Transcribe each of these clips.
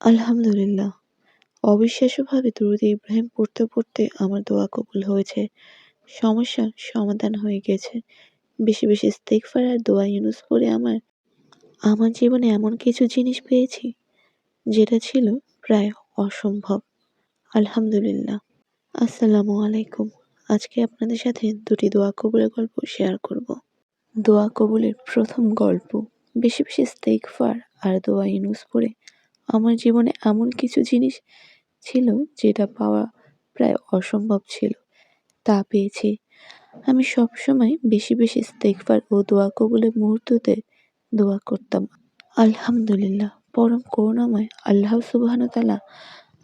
আলহামদুলিল্লাহ। অবিশ্বাস্যভাবে দুরূদ ইব্রাহিম পড়তে পড়তে আমার দোয়া কবুল হয়েছে। সমস্যার সমাধান হয়ে গেছে। বেশি বেশি ইস্তেগফার আর দোয়া ইউনুস পড়ে আমার আমার জীবনে এমন কিছু জিনিস পেয়েছি, যেটা ছিল প্রায় অসম্ভব। আলহামদুলিল্লাহ। আসসালামু আলাইকুম। আজকে আপনাদের সাথে দুটি দোয়া কবুলের গল্প শেয়ার করব। দোয়া কবুলের প্রথম গল্প, বেশি বেশি ইস্তেগফার আর দোয়া ইউনুস পড়ে আমার জীবনে এমন কিছু জিনিস ছিল যেটা পাওয়া প্রায় অসম্ভব ছিল। তা পেয়েছি। আমি সবসময় বেশি বেশি ইস্তেগফার ও দোয়া কবুলের মুহূর্ততে দোয়া করতাম। আলহামদুলিল্লাহ, পরম করুণাময় আল্লাহ সুবাহানতালা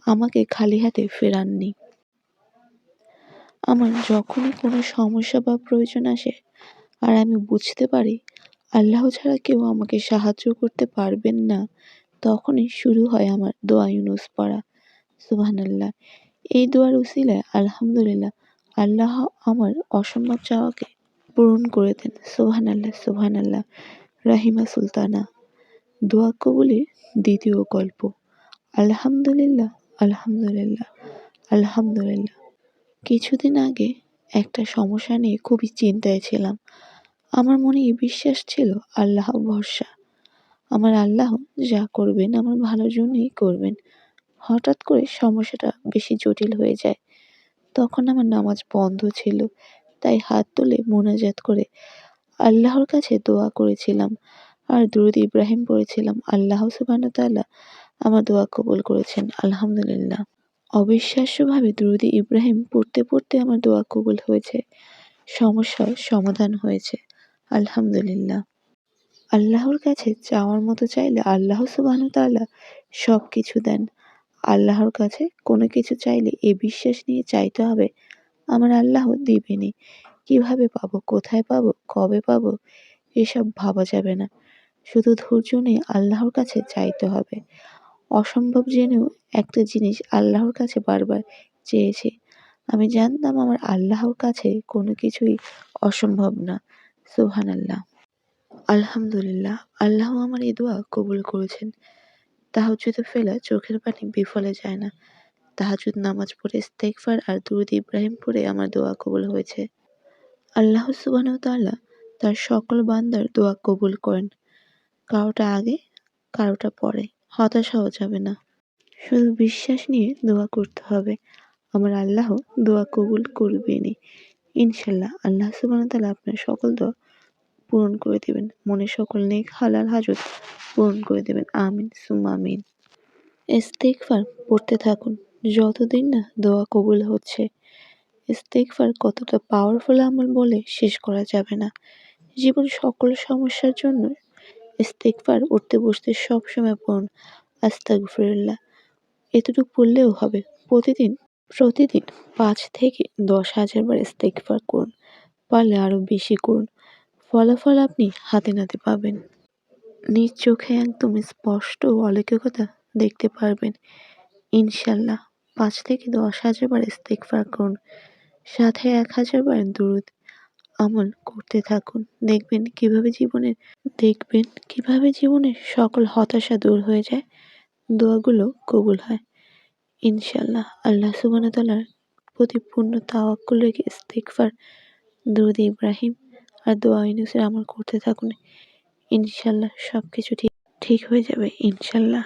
আমাকে খালি হাতে ফেরাননি। আমার যখনই কোনো সমস্যা বা প্রয়োজন আসে আর আমি বুঝতে পারি, আল্লাহ ছাড়া কেউ আমাকে সাহায্য করতে পারবেন না তখনই শুরু হয় আমার দোয়া ইউনুস পড়া। সুবহানাল্লাহ। এই দোয়ার উসিলায় আলহামদুলিল্লাহ আল্লাহ আমার অসম্ভব চাওয়াকে পূরণ করে দেন। সুবহানাল্লাহ সুবহানাল্লাহ। রাহিমা সুলতানা। দোয়া কবুলের দ্বিতীয় গল্প। আলহামদুলিল্লাহ আলহামদুলিল্লাহ আলহামদুলিল্লাহ। কিছুদিন আগে একটা সমস্যা নিয়ে খুবই চিন্তায় ছিলাম। আমার মনে এই বিশ্বাস ছিল আল্লাহ ভরসা। আমার আল্লাহ যা করবেন আমার ভালোর জন্যই করবেন। হঠাৎ করে সমস্যাটা বেশি জটিল হয়ে যায়। তখন আমার নামাজ বন্ধ ছিল, তাই হাত তুলে মোনাজাত করে আল্লাহর কাছে দোয়া করেছিলাম। আর দুরুদ ইব্রাহিম পড়েছিলাম, আল্লাহ তাআলা আমার দোয়া কবুল করেছেন, আলহামদুলিল্লাহ। অবিশ্বাস্যভাবে দুরুদ ইব্রাহিম পড়তে পড়তে আমার দোয়া কবুল হয়েছে, সমস্যার সমাধান হয়েছে, আলহামদুলিল্লাহ। আল্লাহর কাছে চাওয়ার মতো চাইলে আল্লাহ সুবহানাহু তাআলা সব কিছু দেন। আল্লাহর কাছে কোনো কিছু চাইলে এ বিশ্বাস নিয়ে চাইতে হবে। আমার আল্লাহ দিবেনই কীভাবে পাবো? কোথায় পাবো? কবে পাবো? এসব ভাবা যাবে না। শুধু ধৈর্য নিয়ে আল্লাহর কাছে চাইতে হবে। অসম্ভব জেনেও একটা জিনিস আল্লাহর কাছে বারবার চেয়েছি। আমি জানতাম আমার আল্লাহর কাছে কোনো কিছুই অসম্ভব না। সুবহানাল্লাহ। আলহামদুলিল্লাহ, আল্লাহ আমার এই দোয়া কবুল করেছেন। তাহাজ্জুদে ফেলা চোখের পানি বিফলে যায় না। তাহাজুদ নামাজ পড়ে ইস্তেগফার আর দুরুদ ইব্রাহিম পড়ে আমার দোয়া কবুল হয়েছে। আল্লাহ সুবহানাহু তাআলা তার সকল বান্দার দোয়া কবুল করেন। কারোটা আগে, কারোটা পরে। হতাশ হওয়া যাবে না। শুধু বিশ্বাস নিয়ে দোয়া করতে হবে। আমার আল্লাহ দোয়া কবুল করবেনই। ইনশাল্লাহ আল্লাহ সুবহানাহু তাআলা আপনার সকল দোয়া পূরণ করে দেবেন। মনের সকল নেক হালাল হাজত পূরণ করে দেবেন। আমিন, সুম্মা আমিন। ইস্তেগফার পড়তে থাকুন। যতদিন না দোয়া কবুল হচ্ছে, ইস্তেগফার কতটা পাওয়ারফুল আমল বলে শেষ করা যাবে না। জীবন সকল সমস্যার জন্য ইস্তেগফার উঠতে বসতে সবসময় পড়ুন। আস্তাগফিরুল্লাহ। এতটুকু পড়লেও হবে। প্রতিদিন প্রতিদিন পাঁচ থেকে দশ হাজার বার ইস্তেগফার করুন। পারলে আরও বেশি করুন। ফলাফল আপনি হাতে নাতে পাবেন। নিজ চোখে একদম স্পষ্ট অলৌকিকতা দেখতে পারবেন। ইনশাল্লাহ পাঁচ থেকে দশ হাজার বার ইস্তেগফার করুন, সাথে এক হাজার বার দুরুদ আমল করতে থাকুন। দেখবেন কীভাবে জীবনের দেখবেন কীভাবে জীবনের সকল হতাশা দূর হয়ে যায়, দোয়াগুলো কবুল হয়। ইনশাল্লাহ আল্লাহ সুবহানাহু তাআলার প্রতি পূর্ণ তাওয়াক্কুল রেখে ইস্তেগফার। দুরুদ ইব্রাহিম আর দোয়া ইউনুসের আমল করতে থাকুন। ইনশাল্লাহ সব কিছু ঠিক ঠিক হয়ে যাবে ইনশাল্লাহ।